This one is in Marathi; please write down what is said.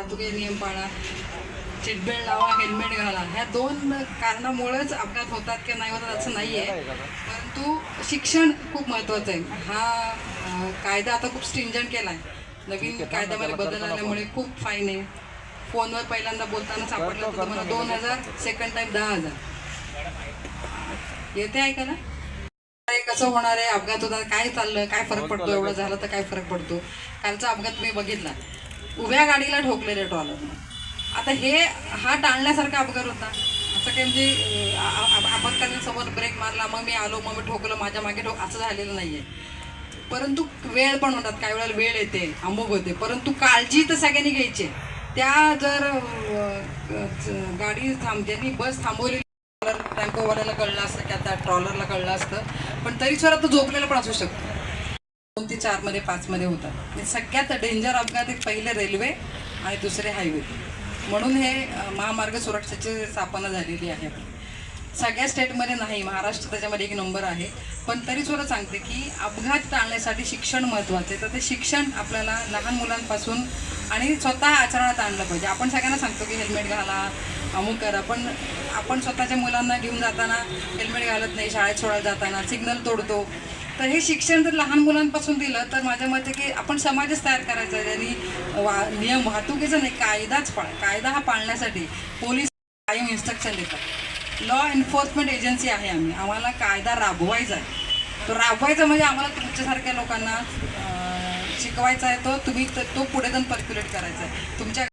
वाहतुकीचे नियम पाळा सीटबेल्ट लावा हेल्मेट घाला. ह्या दोन कारणामुळेच अपघात होतात किंवा नाही होतात असं नाही आहे परंतु शिक्षण खूप महत्त्वाचं आहे. हा कायदा आता खूप स्ट्रिंजंट केला आहे नवीन कायद्यामध्ये बदल आल्यामुळे खूप फाईन आहे. फोनवर पहिल्यांदा बोलताना सापडलं तर तुम्हाला दोन हजार सेकंड टाईम दहा हजार. येते ऐकायला काय कसं होणार आहे? अपघात होतात काय चाललं काय फरक पडतो? एवढं झालं तर काय फरक पडतो? कालचा अपघात मी बघितला. उभ्या गाडीला ठोकलेले ट्रॉलर आता हे हा टाळण्यासारखा अपघात होता. असं काही म्हणजे आपत्कालीन समोर ब्रेक मारला मग मी आलो मग मी ठोकलं माझ्या मागे ठोक असं झालेलं नाही आहे परंतु वेळ पण होतात काही वेळेला वेळ येते अमुक होते. परंतु काळजी तर सगळ्यांनी घ्यायची. त्या जर गाडी थांब ज्यांनी बस थांबवली टेम्पोवाल्याला कळलं असतं की आता ट्रॉलरला कळलं असतं पण तरी सुद्धा तो झोपलेला पण असू शकतो. ते चारमध्ये पाचमध्ये होतात. आणि सगळ्यात डेंजर अपघात एक पहिले रेल्वे आणि दुसरे हायवे म्हणून हे महामार्ग सुरक्षेची स्थापना झालेली आहे. सगळ्या स्टेटमध्ये नाही महाराष्ट्र त्याच्यामध्ये एक नंबर आहे. पण तरी सुद्धा सांगते की अपघात टाळण्यासाठी शिक्षण महत्त्वाचं आहे. तर ते शिक्षण आपल्याला लहान मुलांपासून आणि स्वतः आचरणात आणलं पाहिजे. आपण सगळ्यांना सांगतो की हेल्मेट घाला अमुक करा पण आपण स्वतःच्या मुलांना घेऊन जाताना हेल्मेट घालत नाही शाळेत सोडायला जाताना सिग्नल तोडतो. तर हे शिक्षण जर लहान मुलांपासून दिलं तर माझ्या मते की आपण समाजच तयार करायचा आहे. ज्यांनी वा नियम वाहतुकीचा नाही कायदाच पाळ कायदा हा पाळण्यासाठी पोलीस कायम इन्स्ट्रक्शन देतात. लॉ एन्फोर्समेंट एजन्सी आहे आम्ही. आम्हाला कायदा राबवायचा आहे. तो राबवायचा म्हणजे आम्हाला तुमच्यासारख्या लोकांना शिकवायचा आहे तो तुम्ही तो पुढे जाऊन पर्क्युलेट करायचा आहे. तुमच्या